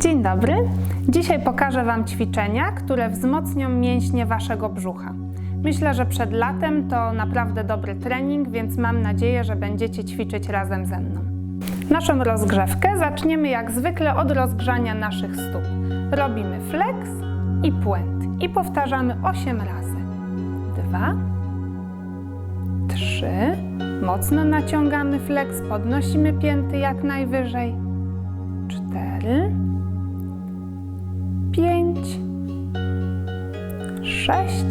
Dzień dobry. Dzisiaj pokażę Wam ćwiczenia, które wzmocnią mięśnie Waszego brzucha. Myślę, że przed latem to naprawdę dobry trening, więc mam nadzieję, że będziecie ćwiczyć razem ze mną. Naszą rozgrzewkę zaczniemy jak zwykle od rozgrzania naszych stóp. Robimy flex i puent i powtarzamy 8 razy. 2, 3, mocno naciągamy flex, podnosimy pięty jak najwyżej. 4, 5, 6,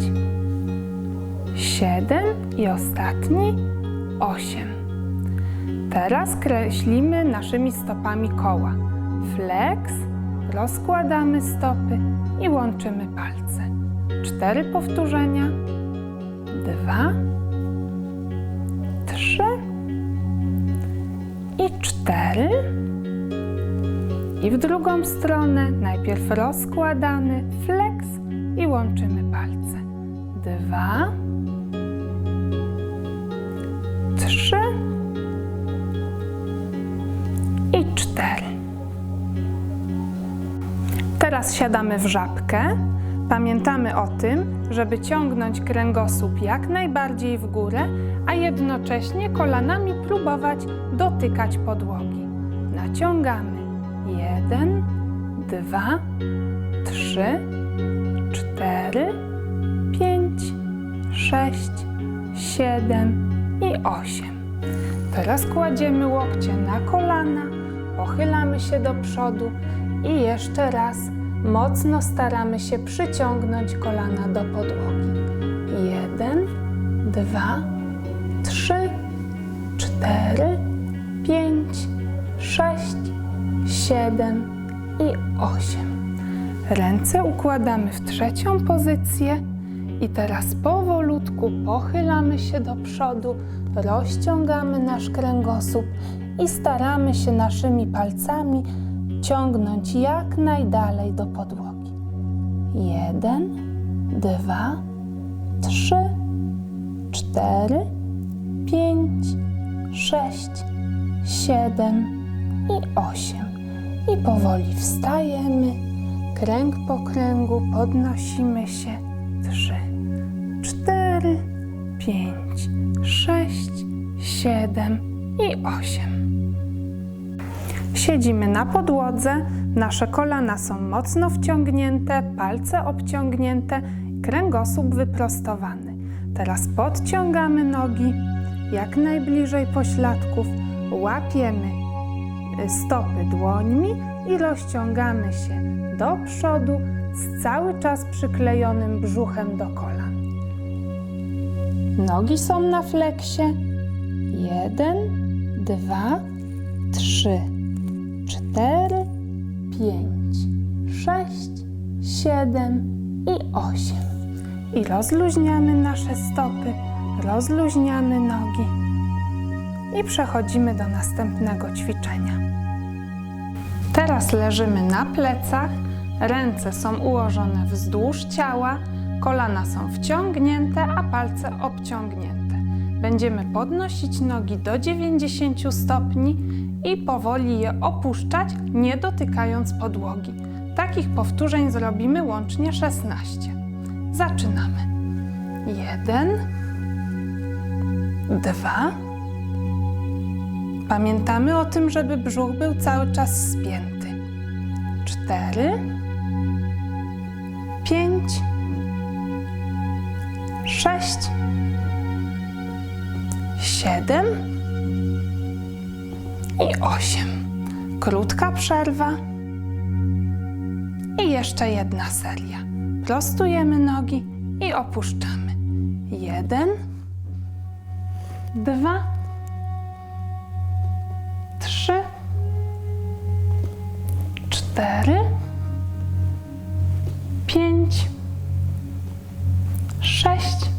7 i ostatni 8. Teraz kreślimy naszymi stopami koła. Flex, rozkładamy stopy i łączymy palce. Cztery powtórzenia. Dwa, trzy i cztery. I w drugą stronę najpierw rozkładamy flex i łączymy palce. Dwa, trzy i cztery. Teraz siadamy w żabkę. Pamiętamy o tym, żeby ciągnąć kręgosłup jak najbardziej w górę, a jednocześnie kolanami próbować dotykać podłogi. Naciągamy. Jeden, dwa, trzy, cztery, pięć, sześć, siedem i osiem. Teraz kładziemy łokcie na kolana, pochylamy się do przodu i jeszcze raz mocno staramy się przyciągnąć kolana do podłogi. Jeden, dwa, trzy, cztery, pięć, sześć, siedem i osiem. Ręce układamy w trzecią pozycję i teraz powolutku pochylamy się do przodu, rozciągamy nasz kręgosłup i staramy się naszymi palcami ciągnąć jak najdalej do podłogi. Jeden, dwa, trzy, cztery, pięć, sześć, siedem i osiem. I powoli wstajemy, kręg po kręgu podnosimy się. Trzy, cztery, pięć, sześć, siedem i osiem. Siedzimy na podłodze, nasze kolana są mocno wciągnięte, palce obciągnięte, kręgosłup wyprostowany. Teraz podciągamy nogi jak najbliżej pośladków, łapiemy stopy dłońmi i rozciągamy się do przodu z cały czas przyklejonym brzuchem do kolan. Nogi są na fleksie. Jeden, dwa, trzy, cztery, pięć, sześć, siedem i osiem. I rozluźniamy nasze stopy, rozluźniamy nogi. I przechodzimy do następnego ćwiczenia. Teraz leżymy na plecach, ręce są ułożone wzdłuż ciała, kolana są wciągnięte, a palce obciągnięte. Będziemy podnosić nogi do 90 stopni i powoli je opuszczać, nie dotykając podłogi. Takich powtórzeń zrobimy łącznie 16. Zaczynamy. Jeden, dwa. Pamiętamy o tym, żeby brzuch był cały czas spięty. Cztery, pięć, sześć, siedem i osiem. Krótka przerwa i jeszcze jedna seria. Prostujemy nogi i opuszczamy. Jeden, dwa, cztery, pięć, sześć,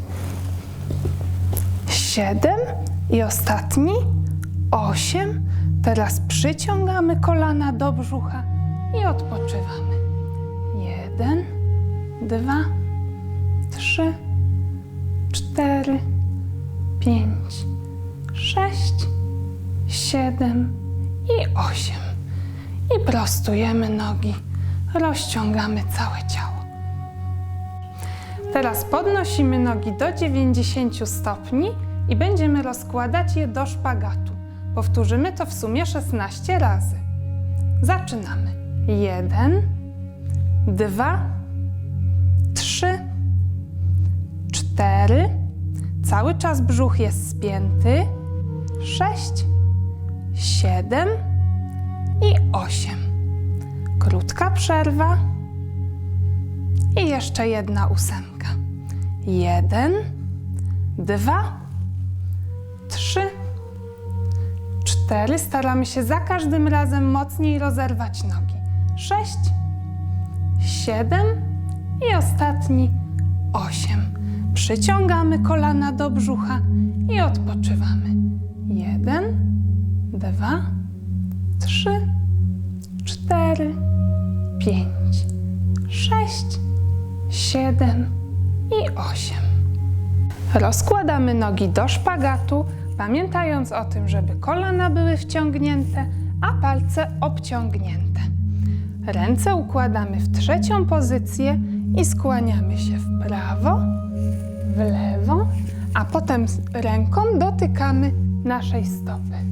siedem i ostatni osiem. Teraz przyciągamy kolana do brzucha i odpoczywamy. Jeden, dwa, trzy, cztery, pięć, sześć, siedem i osiem. I Wyprostujemy nogi, rozciągamy całe ciało. Teraz podnosimy nogi do 90 stopni i będziemy rozkładać je do szpagatu. Powtórzymy to w sumie 16 razy. Zaczynamy. Jeden, dwa, trzy, cztery. Cały czas brzuch jest spięty. Sześć, siedem i osiem. Krótka przerwa. I jeszcze jedna ósemka. Jeden, dwa, trzy, cztery. Staramy się za każdym razem mocniej rozerwać nogi. Sześć, siedem i ostatni osiem. Przyciągamy kolana do brzucha i odpoczywamy. Jeden, dwa, trzy, cztery, pięć, sześć, siedem i osiem. Rozkładamy nogi do szpagatu, pamiętając o tym, żeby kolana były wciągnięte, a palce obciągnięte. Ręce układamy w trzecią pozycję i skłaniamy się w prawo, w lewo, a potem ręką dotykamy naszej stopy.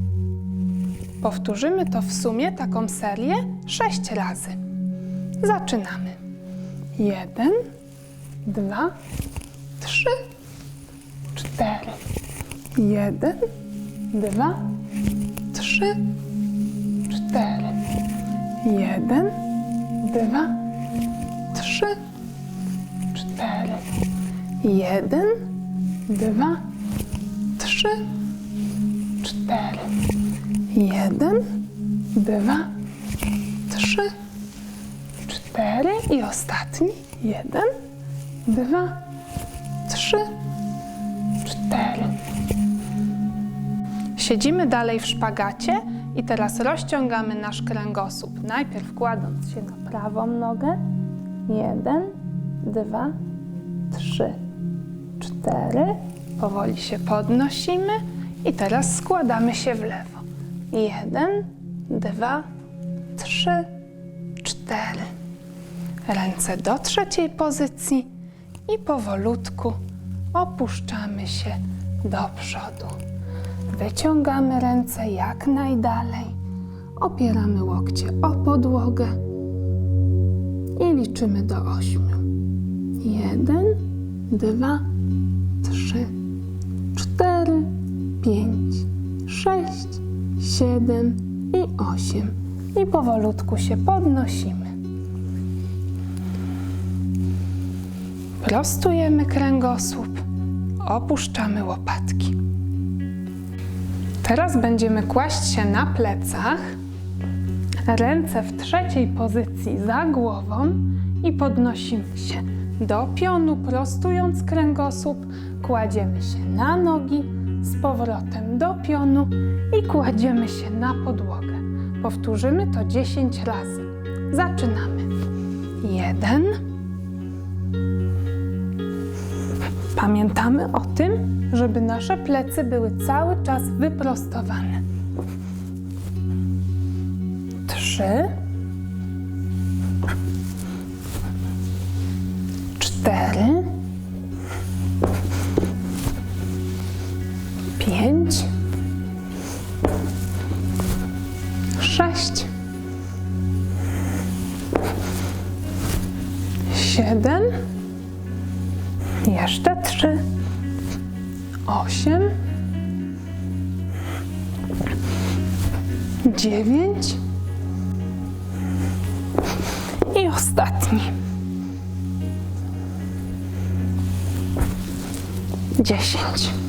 Powtórzymy to w sumie taką serię sześć razy. Zaczynamy. Jeden, dwa, trzy, cztery. Jeden, dwa, trzy, cztery. Jeden, dwa, trzy, cztery. Jeden, dwa, trzy, cztery. Jeden, dwa, trzy, cztery i ostatni. Jeden, dwa, trzy, cztery. Siedzimy dalej w szpagacie i teraz rozciągamy nasz kręgosłup. Najpierw kładąc się na prawą nogę. Jeden, dwa, trzy, cztery. Powoli się podnosimy i teraz składamy się w lewo. Jeden, dwa, trzy, cztery. Ręce do trzeciej pozycji i powolutku opuszczamy się do przodu. Wyciągamy ręce jak najdalej, opieramy łokcie o podłogę i liczymy do ośmiu. Jeden, dwa, trzy, siedem i osiem. I powolutku się podnosimy. Prostujemy kręgosłup, opuszczamy łopatki. Teraz będziemy kłaść się na plecach, ręce w trzeciej pozycji za głową i podnosimy się do pionu, prostując kręgosłup, kładziemy się na nogi, z powrotem do pionu i kładziemy się na podłogę. Powtórzymy to 10 razy. Zaczynamy. Jeden. Pamiętamy o tym, żeby nasze plecy były cały czas wyprostowane. Trzy. Cztery. Pięć. Sześć. Siedem. Jeszcze trzy. Osiem. Dziewięć. I ostatni. Dziesięć.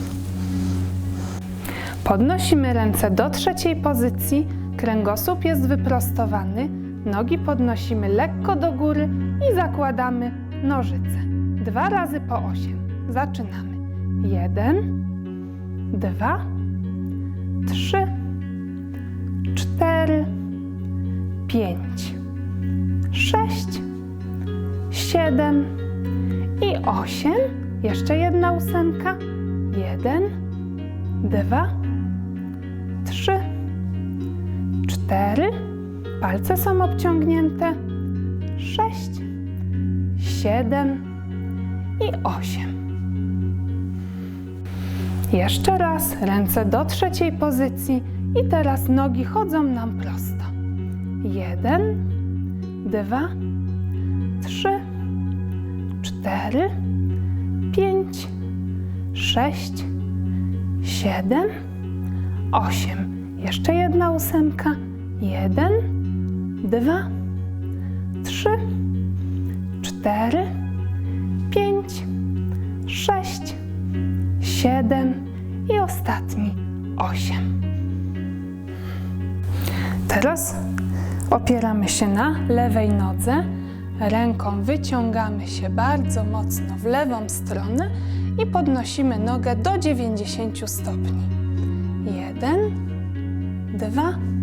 Podnosimy ręce do trzeciej pozycji, kręgosłup jest wyprostowany, nogi podnosimy lekko do góry i zakładamy nożyce. Dwa razy po osiem. Zaczynamy. Jeden, dwa, trzy, cztery, pięć, sześć, siedem i osiem. Jeszcze jedna ósemka. Jeden, dwa, cztery, Palce są obciągnięte. Sześć, siedem i osiem. Jeszcze raz ręce do trzeciej pozycji i teraz nogi chodzą nam prosto. Jeden, dwa, trzy, cztery, pięć, sześć, siedem, osiem. Jeszcze jedna ósemka. Jeden, dwa, trzy, cztery, pięć, sześć, siedem i ostatni osiem. Teraz opieramy się na lewej nodze, ręką wyciągamy się bardzo mocno w lewą stronę i podnosimy nogę do 90 stopni. Jeden, dwa.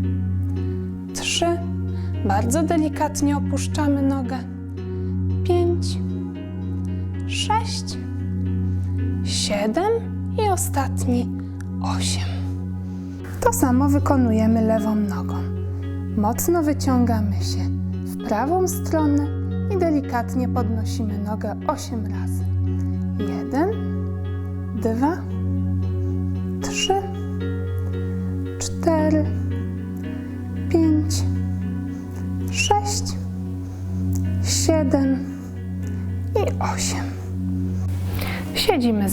Bardzo delikatnie opuszczamy nogę. Pięć, sześć, siedem i ostatni osiem. To samo wykonujemy lewą nogą. Mocno wyciągamy się w prawą stronę i delikatnie podnosimy nogę 8 razy. Jeden, dwa, trzy, cztery,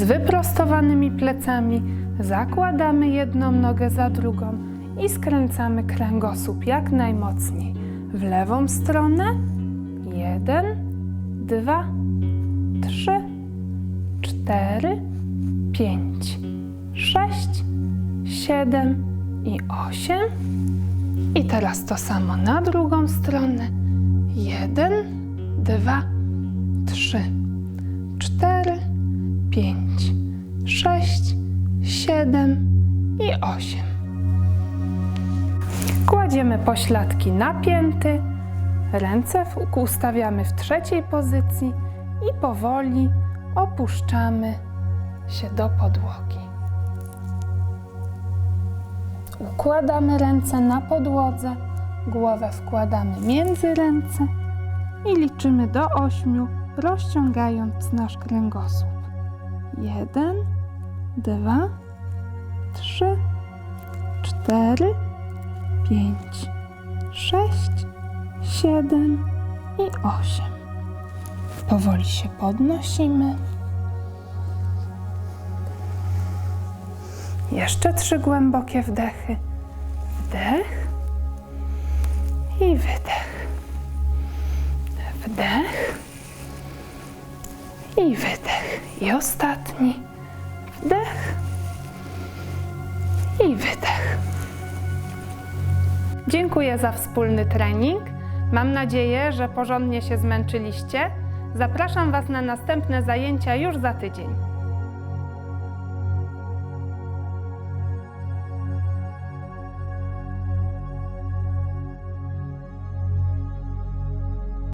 z wyprostowanymi plecami, zakładamy jedną nogę za drugą i skręcamy kręgosłup jak najmocniej. W lewą stronę. Jeden, dwa, trzy, cztery, pięć, sześć, siedem i osiem. I teraz to samo na drugą stronę. Jeden, dwa, trzy, cztery, pięć, sześć, siedem i osiem. Kładziemy pośladki na pięty, ręce ustawiamy w trzeciej pozycji i powoli opuszczamy się do podłogi. Układamy ręce na podłodze, głowę wkładamy między ręce i liczymy do ośmiu, rozciągając nasz kręgosłup. Jeden, dwa, trzy, cztery, pięć, sześć, siedem i osiem. Powoli się podnosimy. Jeszcze trzy głębokie wdechy. Wdech i wydech. Wdech i wydech. I ostatni. Wdech i wydech. Dziękuję za wspólny trening. Mam nadzieję, że porządnie się zmęczyliście. Zapraszam Was na następne zajęcia już za tydzień.